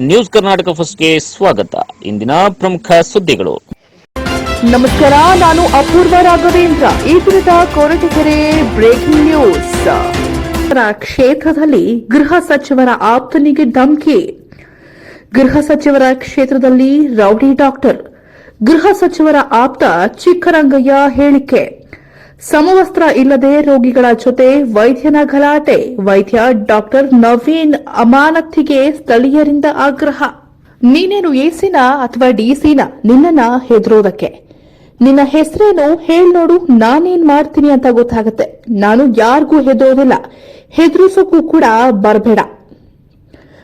News Karnataka ಫಸ್ಟ್ಗೆ ಸ್ವಾಗತ. ಇಂದಿನ ಪ್ರಮುಖ ಸುದ್ದಿಗಳು. ನಮಸ್ಕಾರ, ನಾನು ಅಪೂರ್ವ ರಾಘವೇಂದ್ರ. ಈ ಕುರಿತ ಕೊರಟಗೆರೆ ಬ್ರೇಕಿಂಗ್ ನ್ಯೂಸ್ ಕ್ಷೇತ್ರದಲ್ಲಿ ಗೃಹ ಸಚಿವರ ಆಪ್ತನಿಗೆ ಧಮಕಿ. ಗೃಹ ಸಚಿವರ ಕ್ಷೇತ್ರದಲ್ಲಿ ರೌಡಿ ಡಾಕ್ಟರ್. ಗೃಹ ಸಚಿವರ ಆಪ್ತ ಚಿಕ್ಕರಂಗಯ್ಯ ಹೇಳಿಕೆ. ಸಮವಸ್ತ್ರ ಇಲ್ಲದೆ ರೋಗಿಗಳ ಜೊತೆ ವೈದ್ಯನ ಗಲಾಟೆ. ವೈದ್ಯ ಡಾಕ್ಟರ್ ನವೀನ್ ಅಮಾನತಿಗೆ ಸ್ಥಳೀಯರಿಂದ ಆಗ್ರಹ. ನೀನೇನು ಎಸಿನ ಅಥವಾ ಡಿಸಿನ? ನಿನ್ನನ್ನ ಹೆದರೋದಕ್ಕೆ. ನಿನ್ನ ಹೆಸರೇನು ಹೇಳ್ ನೋಡು ನಾನೇನ್ ಮಾಡ್ತೀನಿ ಅಂತ ಗೊತ್ತಾಗುತ್ತೆ. ನಾನು ಯಾರಿಗೂ ಹೆದರೋದಿಲ್ಲ. ಹೆದರಿಸೋಕ್ಕೂ ಕೂಡ ಬರಬೇಡ.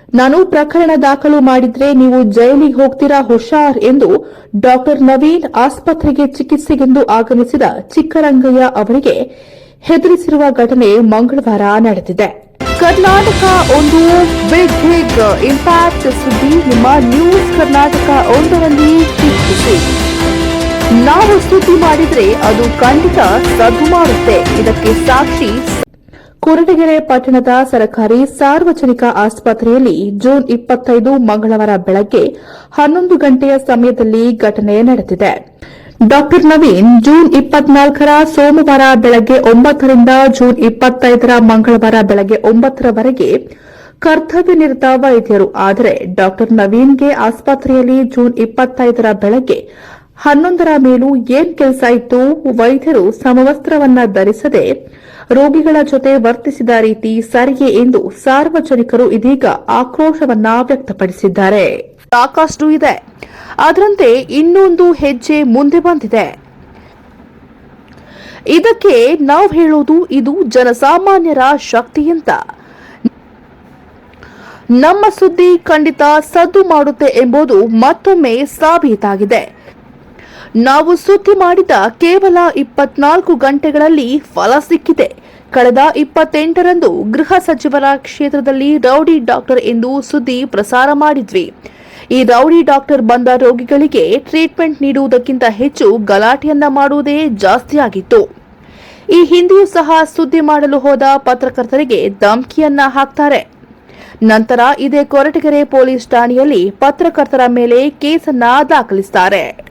ನಾನು ಪ್ರಕರಣ ದಾಖಲು ಮಾಡಿದ್ರೆ ನೀವು ಜೈಲಿಗೆ ಹೋಗ್ತೀರಾ ಹುಷಾರ್ ಎಂದು ಡಾಕ್ಟರ್ ನವೀನ್ ಆಸ್ಪತ್ರೆಗೆ ಚಿಕಿತ್ಸೆಗೆಂದು ಆಗಮಿಸಿದ ಚಿಕ್ಕರಂಗಯ್ಯ ಅವರಿಗೆ ಹೆದರಿಸಿರುವ ಘಟನೆ ಮಂಗಳವಾರ ನಡೆದಿದೆ. ಕರ್ನಾಟಕ ಒಂದು ಬಿಗ್ ಬಿಗ್ ಇಂಪ್ಯಾಕ್ಟ್ ಸುದ್ದಿ ನಿಮ್ಮ ನ್ಯೂಸ್ ಕರ್ನಾಟಕ ಒಂದರಲ್ಲಿ ನಾವು ಸುದ್ದಿ ಮಾಡಿದ್ರೆ ಅದು ಖಂಡಿತ ಸದ್ದು ಮಾಡುತ್ತೆ. ಇದಕ್ಕೆ ಸಾಕ್ಷಿ ಕೊರಟಗೆರೆ ಪಟ್ಟಣದ ಸರ್ಕಾರಿ ಸಾರ್ವಜನಿಕ ಆಸ್ಪತ್ರೆಯಲ್ಲಿ ಜೂನ್ ಇಪ್ಪತ್ತೈದು ಮಂಗಳವಾರ ಬೆಳಗ್ಗೆ ಹನ್ನೊಂದು ಗಂಟೆಯ ಸಮಯದಲ್ಲಿ ಘಟನೆ ನಡೆದಿದೆ. ಡಾಕ್ಟರ್ ನವೀನ್ ಜೂನ್ ಇಪ್ಪತ್ನಾಲ್ಕರ ಸೋಮವಾರ ಬೆಳಗ್ಗೆ ಒಂಬತ್ತರಿಂದ ಜೂನ್ ಇಪ್ಪತ್ತೈದರ ಮಂಗಳವಾರ ಬೆಳಗ್ಗೆ ಒಂಬತ್ತರವರೆಗೆ ಕರ್ತವ್ಯ ನಿರತ ವೈದ್ಯರು. ಆದರೆ ಡಾಕ್ಟರ್ ನವೀನ್ಗೆ ಆಸ್ಪತ್ರೆಯಲ್ಲಿ ಜೂನ್ ಇಪ್ಪತ್ತೈದರ ಬೆಳಗ್ಗೆ ಹನ್ನೊಂದರ ಮೇಲೂ ಏನ್ ಕೆಲಸ ಇತ್ತು, ವೈದ್ಯರು ಸಮವಸ್ತ್ರವನ್ನ ಧರಿಸದೆ ರೋಗಿಗಳ ಜೊತೆ ವರ್ತಿಸಿದ ರೀತಿ ಸರಿಯೇ ಎಂದು ಸಾರ್ವಜನಿಕರು ಇದೀಗ ಆಕ್ರೋಶವನ್ನ ವ್ಯಕ್ತಪಡಿಸಿದ್ದಾರೆ. ಸಾಕಷ್ಟು ಇದೆ. ಅದರಂತೆ ಇನ್ನೊಂದು ಹೆಜ್ಜೆ ಮುಂದೆ ಬಂದಿದೆ. ಇದಕ್ಕೆ ನಾವು ಹೇಳೋದು ಇದು ಜನಸಾಮಾನ್ಯರ ಶಕ್ತಿ ಅಂತ. ನಮ್ಮ ಸುದ್ದಿ ಖಂಡಿತ ಸದ್ದು ಮಾಡುತ್ತೆ ಎಂಬುದು ಮತ್ತೊಮ್ಮೆ ಸಾಬೀತಾಗಿದೆ. ನಾವು ಸುದ್ದಿ ಮಾಡಿದ ಕೇವಲ ಇಪ್ಪತ್ನಾಲ್ಕು ಗಂಟೆಗಳಲ್ಲಿ ಫಲ ಸಿಕ್ಕಿದೆ. ಕಳೆದ ಇಪ್ಪತ್ತೆಂಟರಂದು ಗೃಹ ಸಚಿವರ ಕ್ಷೇತ್ರದಲ್ಲಿ ರೌಡಿ ಡಾಕ್ಟರ್ ಎಂದು ಸುದ್ದಿ ಪ್ರಸಾರ ಮಾಡಿದ್ವಿ. ಈ ರೌಡಿ ಡಾಕ್ಟರ್ ಬಂದ ರೋಗಿಗಳಿಗೆ ಟ್ರೀಟ್ಮೆಂಟ್ ನೀಡುವುದಕ್ಕಿಂತ ಹೆಚ್ಚು ಗಲಾಟೆಯನ್ನ ಮಾಡುವುದೇ ಜಾಸ್ತಿಯಾಗಿತ್ತು. ಈ ಹಿಂದೆಯೂ ಸಹ ಸುದ್ದಿ ಮಾಡಲು ಹೋದ ಪತ್ರಕರ್ತರಿಗೆ ಧಮಕಿಯನ್ನ ಹಾಕ್ತಾರೆ. ನಂತರ ಇದೇ ಕೊರಟಗೆರೆ ಪೊಲೀಸ್ ಠಾಣೆಯಲ್ಲಿ ಪತ್ರಕರ್ತರ ಮೇಲೆ ಕೇಸನ್ನ ದಾಖಲಿಸುತ್ತಾರೆ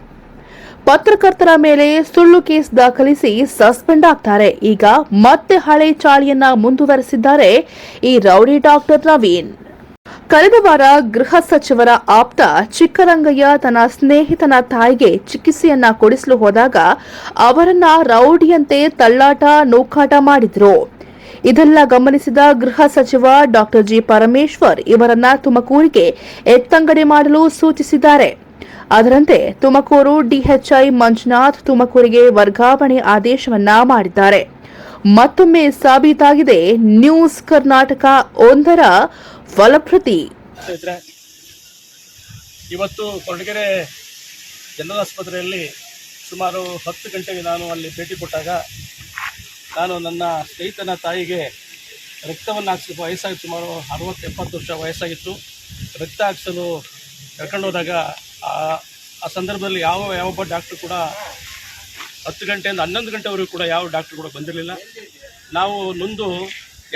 ಪತ್ರಕರ್ತರ ಮೇಲೆ ಸುಳ್ಳು ಕೇಸ್ ದಾಖಲಿಸಿ ಸಸ್ಪೆಂಡ್ ಆಗ್ತಾರೆ. ಈಗ ಮತ್ತೆ ಹಳೆ ಚಾಳಿಯನ್ನ ಮುಂದುವರೆಸಿದ್ದಾರೆ ಈ ರೌಡಿ ಡಾಕ್ಟರ್ ನವೀನ್. ಕಳೆದ ವಾರ ಗೃಹ ಸಚಿವರ ಆಪ್ತ ಚಿಕ್ಕರಂಗಯ್ಯ ತನ್ನ ಸ್ನೇಹಿತನ ತಾಯಿಗೆ ಚಿಕಿತ್ಸೆಯನ್ನ ಕೊಡಿಸಲು ಹೋದಾಗ ಅವರನ್ನ ರೌಡಿಯಂತೆ ತಳ್ಳಾಟ, ನೂಕಾಟ ಮಾಡಿದ್ರು. ಇದೆಲ್ಲ ಗಮನಿಸಿದ ಗೃಹ ಸಚಿವ ಡಾಕ್ಟರ್ ಜಿ ಪರಮೇಶ್ವರ್ ಇವರನ್ನ ತುಮಕೂರಿಗೆ ಎತ್ತಂಗಡಿ ಮಾಡಲು ಸೂಚಿಸಿದ್ದಾರೆ. ಅದರಂತೆ ತುಮಕೂರು ಡಿಎಚ್ಐ ಮಂಜುನಾಥ್ ತುಮಕೂರಿಗೆ ವರ್ಗಾವಣೆ ಆದೇಶವನ್ನ ಮಾಡಿದ್ದಾರೆ. ಮತ್ತೊಮ್ಮೆ ಸಾಬೀತಾಗಿದೆ ನ್ಯೂಸ್ ಕರ್ನಾಟಕ ಒಂದರ ಫಲಪ್ರತಿ. ಇವತ್ತು ಕೊರಟಗೆರೆ ಜನರಲ್ ಆಸ್ಪತ್ರೆಯಲ್ಲಿ ಸುಮಾರು ಹತ್ತು ಗಂಟೆಗೆ ನಾನು ಅಲ್ಲಿ ಭೇಟಿ ಕೊಟ್ಟಾಗ ನಾನು ನನ್ನ ಸ್ನೇಹಿತನ ತಾಯಿಗೆ ರಕ್ತವನ್ನು ಹಾಕಿಸಿ ವಯಸ್ಸಾಗಿ ಸುಮಾರು ಅರವತ್ತು ಎಪ್ಪತ್ತು ವರ್ಷ ವಯಸ್ಸಾಗಿತ್ತು. ರಕ್ತ ಹಾಕಿಸಲು ಕರ್ಕೊಂಡು ಹೋದಾಗ ಆ ಸಂದರ್ಭದಲ್ಲಿ ಯಾವ ಯಾವೊಬ್ಬ ಡಾಕ್ಟ್ರು ಕೂಡ ಹತ್ತು ಗಂಟೆಯಿಂದ ಹನ್ನೊಂದು ಗಂಟೆವರೆಗೂ ಕೂಡ ಯಾವ ಡಾಕ್ಟ್ರು ಕೂಡ ಬಂದಿರಲಿಲ್ಲ. ನಾವು ನೊಂದು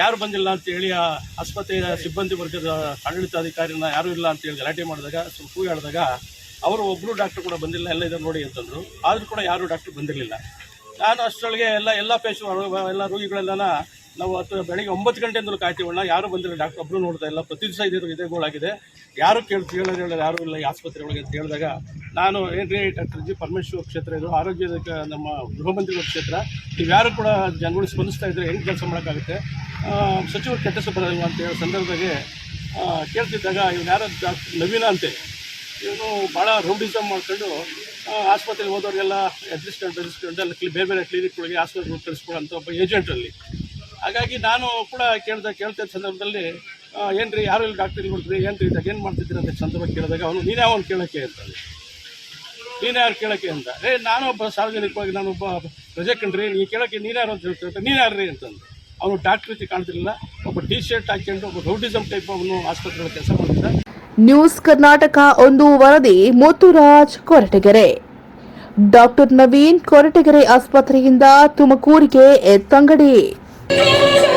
ಯಾರು ಬಂದಿಲ್ಲ ಅಂತ ಹೇಳಿ ಆ ಆಸ್ಪತ್ರೆಯ ಸಿಬ್ಬಂದಿ ವರ್ಗದ ಆಡಳಿತಾಧಿಕಾರಿನ ಯಾರೂ ಇಲ್ಲ ಅಂತ ಹೇಳಿ ಗಲಾಟೆ ಮಾಡಿದಾಗ ಸ್ವಲ್ಪ ಕೂಗಿ ಹೇಳಿದಾಗ ಅವರು ಒಬ್ಬರು ಡಾಕ್ಟ್ರು ಕೂಡ ಬಂದಿಲ್ಲ, ಎಲ್ಲ ಇದನ್ನು ನೋಡಿ ಅಂತಂದರು. ಆದರೂ ಕೂಡ ಯಾರೂ ಡಾಕ್ಟ್ರು ಬಂದಿರಲಿಲ್ಲ. ನಾನು ಅಷ್ಟರೊಳಗೆ ಎಲ್ಲ ಎಲ್ಲ ಪೇಶು ಎಲ್ಲ ರೋಗಿಗಳೆಲ್ಲ ನಾವು ಹತ್ತು ಬೆಳಗ್ಗೆ ಒಂಬತ್ತು ಗಂಟೆಯಿಂದಲೂ ಕಾಯ್ತೀವಣ್ಣ ಯಾರು ಬಂದಿಲ್ಲ. ಡಾಕ್ಟರ್ ಒಬ್ಬರು ನೋಡ್ತಾ ಇಲ್ಲ. ಪ್ರತಿ ದಿವಸ ಇದೇ ಇದೇ ಗೋಳಾಗಿದೆ ಯಾರು ಕೇಳಿ ಕೇಳೋದು ಹೇಳೋದು ಯಾರು ಇಲ್ಲ. ಈ ಆಸ್ಪತ್ರೆ ಒಳಗೆ ಅಂತ ಹೇಳಿದಾಗ ನಾನು ರೀ ಡಾಕ್ಟರ್ ಜಿ ಪರಮೇಶ್ವರ್ ಕ್ಷೇತ್ರ ಇದು? ಆರೋಗ್ಯದ ನಮ್ಮ ಗೃಹ ಕ್ಷೇತ್ರ. ನೀವು ಯಾರು ಕೂಡ ಜನಗಳು ಸ್ಪಂದಿಸ್ತಾ ಇದ್ದರೆ ಹೆಂಗೆ ಕೆಲಸ ಮಾಡೋಕ್ಕಾಗುತ್ತೆ? ಸಚಿವರು ಕೆಟ್ಟ ಹೆಸರು ಬರೋದಿಲ್ವ ಅಂತ ಹೇಳೋ ಸಂದರ್ಭದಾಗೆ ಕೇಳ್ತಿದ್ದಾಗ ಇವ್ನು ಯಾರು ಡಾಕ್ಟರ್ ನವೀನ ಅಂತೆ. ಇವನು ಭಾಳ ರೌಡಿಸಮ್ ಮಾಡ್ಕೊಂಡು ಆಸ್ಪತ್ರೆಗೆ ಹೋದವ್ರಿಗೆಲ್ಲ ಅಡ್ಜಸ್ಟ್ಮೆಂಟ್ ಅಡ್ಜಸ್ಟ್ಮೆಂಟ್ ಅಲ್ಲಿ ಬೇರೆ ಬೇರೆ ಕ್ಲಿನಿಕ್ಗಳಿಗೆ ಆಸ್ಪತ್ರೆಗೆ ಕಳಿಸ್ಕೊಳ್ಳೋಂಥ ಒಬ್ಬ ಏಜೆಂಟಲ್ಲಿ ಹಾಗಾಗಿ ನಾನು ಕೂಡ ಕೇಳ್ದ, ಕೇಳ್ತಿದ್ದ ಸಂದರ್ಭದಲ್ಲಿ ಏನ್ರಿ, ಯಾರು ಇಲ್ಲಿ ಡಾಕ್ಟರ್ ಕೊಡ್ತೀರಿ ಏನ್ರಿ ಇದಾಗ ಏನು ಮಾಡ್ತಿದ್ದೀರಿ ಅಂತ ಸಂದರ್ಭ ಕೇಳಿದಾಗ ಅವನು, ನೀನೇ ಅವನು ಕೇಳೋಕ್ಕೆ ಅಂತಾನೆ. ನೀನೇ ಯಾರು ಕೇಳೋಕ್ಕೆ ಅಂತ. ಏ, ನಾನು ಒಬ್ಬ ಸಾರ್ವಜನಿಕವಾಗಿ ನಾನೊಬ್ಬ ರಜೆ ಕಂಡ್ರಿ ನೀವು ಕೇಳೋಕ್ಕೆ ನೀನು ಯಾರು ಅಂತ ಹೇಳ್ತಾರೆ ನೀನು ರೀ ಅಂತಂದು. ಅವನು ಡಾಕ್ಟರ್ ರೀತಿ ಕಾಣ್ತಿರಲಿಲ್ಲ, ಒಬ್ಬ ಟಿ ಶರ್ಟ್ ಹಾಕೊಂಡು ಒಬ್ಬ ರೌಡಿಸಮ್ ಟೈಪ್ ಅವನು ಆಸ್ಪತ್ರೆಗಳ ಕೆಲಸ ಮಾಡ್ತಿದ್ದ. ನ್ಯೂಸ್ ಕರ್ನಾಟಕ ಒಂದು ವರದಿ, ಮುತ್ತುರಾಜ್ ಕೊರಟಗೆರೆ. ಡಾಕ್ಟರ್ ನವೀನ್ ಕೊರಟಗೆರೆ ಆಸ್ಪತ್ರೆಯಿಂದ ತುಮಕೂರಿಗೆ ಎತ್ತಂಗಡಿ. ನ್ಯೂಸ್